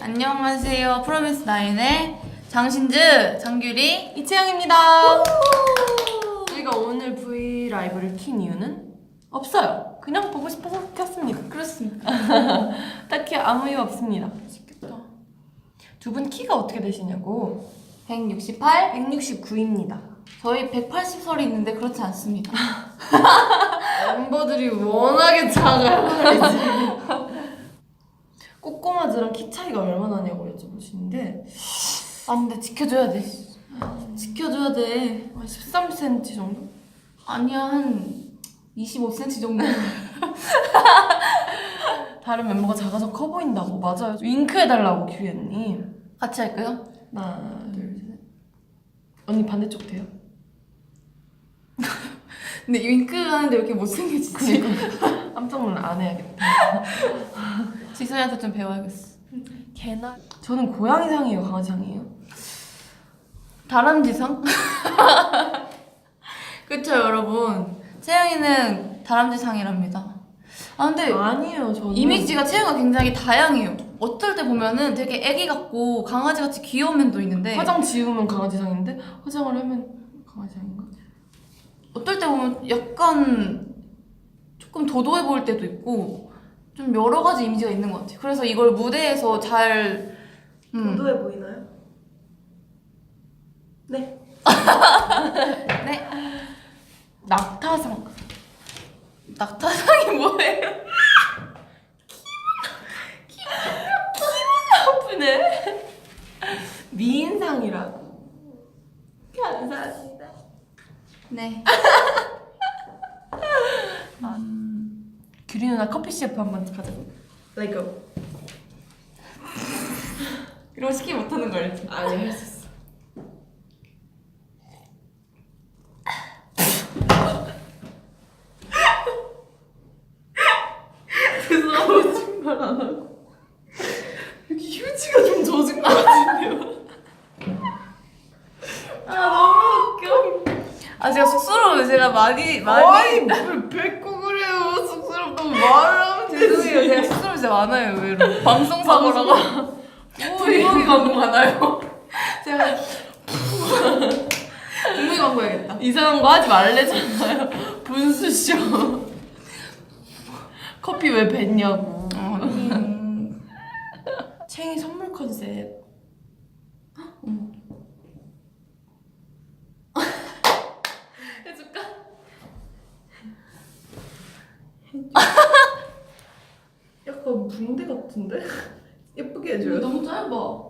안녕하세요. 프로미스 나인의 장신즈, 장규리, 이채영입니다. 저희가 오늘 V 라이브를 킨 이유는 없어요. 그냥 보고 싶어서 켰습니다. 그렇습니다. 딱히 아무 이유 없습니다. 맛있겠다. 두 분 키가 어떻게 되시냐고? 168? 169입니다. 저희 180설이 있는데 그렇지 않습니다. 멤버들이 워낙에 작아요. 꼬꼬마즈랑 키 차이가 얼마나 나냐고 여쭤보시는데 아 근데 지켜줘야 돼. 지켜줘야 돼. 한 13cm 정도? 아니야 한 25cm 정도. 다른 멤버가 작아서 커 보인다고 맞아요. 윙크 해달라고 규리 언니. 같이 할까요? 하나 둘 셋. 언니 반대쪽 돼요? 근데 윙크 하는데 왜 이렇게 못생겨지지? 깜짝 놀라 안 해야겠다. 지선이한테 좀 배워야겠어. 개나. 저는 고양이상이에요, 강아지상이에요? 다람쥐상? 그쵸 여러분. 채영이는 다람쥐상이랍니다. 아 근데 아니에요, 저는. 이미지가 채영이가 굉장히 다양해요. 어떨 때 보면은 되게 애기 같고 강아지 같이 귀여운 면도 있는데 화장 지우면 강아지상인데 화장을 하면 강아지상인가? 어떨 때 보면 약간 조금 도도해 보일 때도 있고 좀 여러 가지 이미지가 있는 것 같아요. 그래서 이걸 무대에서 잘 음, 보이나요? 네. 네 낙타상. 낙타상이 뭐예요? 아프네. 미인상이라고. 감사합니다. 네. 규리 누나 커피 셰프 한번 가자고. Let go. 이런 거 시키 못하는 거 알지? 아니 할 수 있어. 그래서 거짓말 안 하고 여기 휴지가 좀 젖은 것 같은데요. 아 너무 웃겨. 아 제가 쑥스러워요. 제가 많이 아니 많이 뭘 뱉고 말을 하면 죄송해요. 제가 쑥스러운 진짜 많아요. 의외로 방송 사고라고. 분명히 광고 많아요. 제가 공무원 광고 해야겠다. 이상한 거 하지 말래잖아요. 분수쇼. 커피 왜 뱉냐고. 음, 챙이 선물 컨셉. 해줄까? 약간 붕대 같은데? 예쁘게 이거 해줘요. 너무 짧아.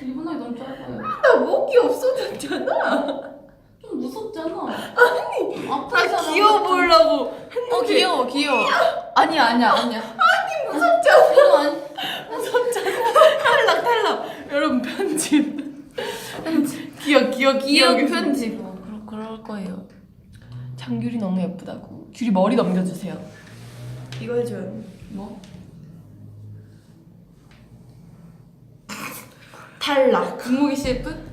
일본어이 너무 짧아요. 나 목이 없어졌잖아. 좀 무섭잖아. 아니 아프잖아. 귀여워 보이려고. 어 귀여워 귀여워. 아니야 아니야 아니야. 아니 무섭잖아. 아니, 무섭잖아. 탈락 탈락. 여러분 편집. 기억 기억 귀여운 기억 편집. 어, 그럴 그럴 거예요. 장규리 너무 예쁘다고. 규리 머리 넘겨주세요. 이거 해줘요. 뭐? 탈락. 금목이 셰프?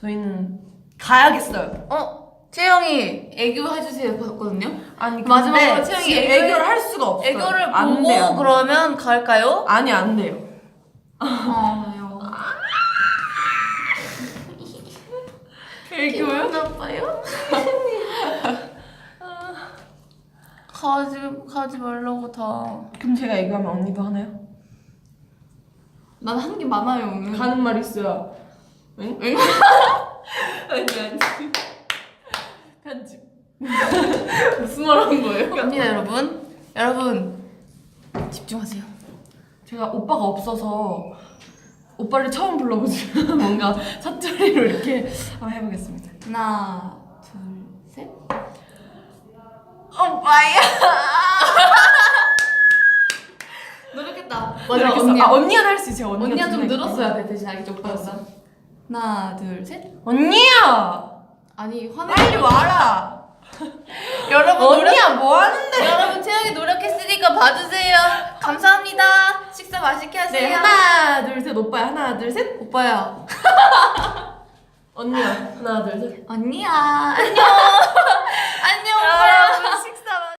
저희는 가야겠어요. 어 채영이 애교 해주세요 했거든요. 아니 마지막으로 채영이 애교를- 애교를 할 수가 없어요. 애교를 안 보고 돼요. 그러면 갈까요? 아니 안 돼요. 아요. 애교요? 나빠요? 가지 가지 말라고 다. 그럼 제가 애교하면 언니도 하나요? 난한게 많아요 오늘. 가는 말 있어요. 응? 응? 아니 아니. 편집. 무슨 말 하는 거예요? 갑니다 여러분. 여러분 집중하세요. 제가 오빠가 없어서 오빠를 처음 불러보지만 뭔가 사투리로 이렇게 한번 해보겠습니다. 하나 둘 셋. 오빠야. 노력했다. 맞아 언니. 언니야. 아 언니가 할 수 있어요. 언니가 언니가 좀 늘었어야 돼 대신 알겠죠 오빠였어. 하나 둘 셋. 언니야. 아니 화내. 빨리 와라. 여러분. 언니야 뭐 하는데? 여러분 채영이 노력했으니까 봐주세요. 감사합니다. 식사 맛있게 하세요. 네 하나 둘 셋 오빠야 하나 둘 셋. 오빠야. 언니야 하나 둘 셋. 언니야. 안녕. 안녕 오빠. 여러분 식사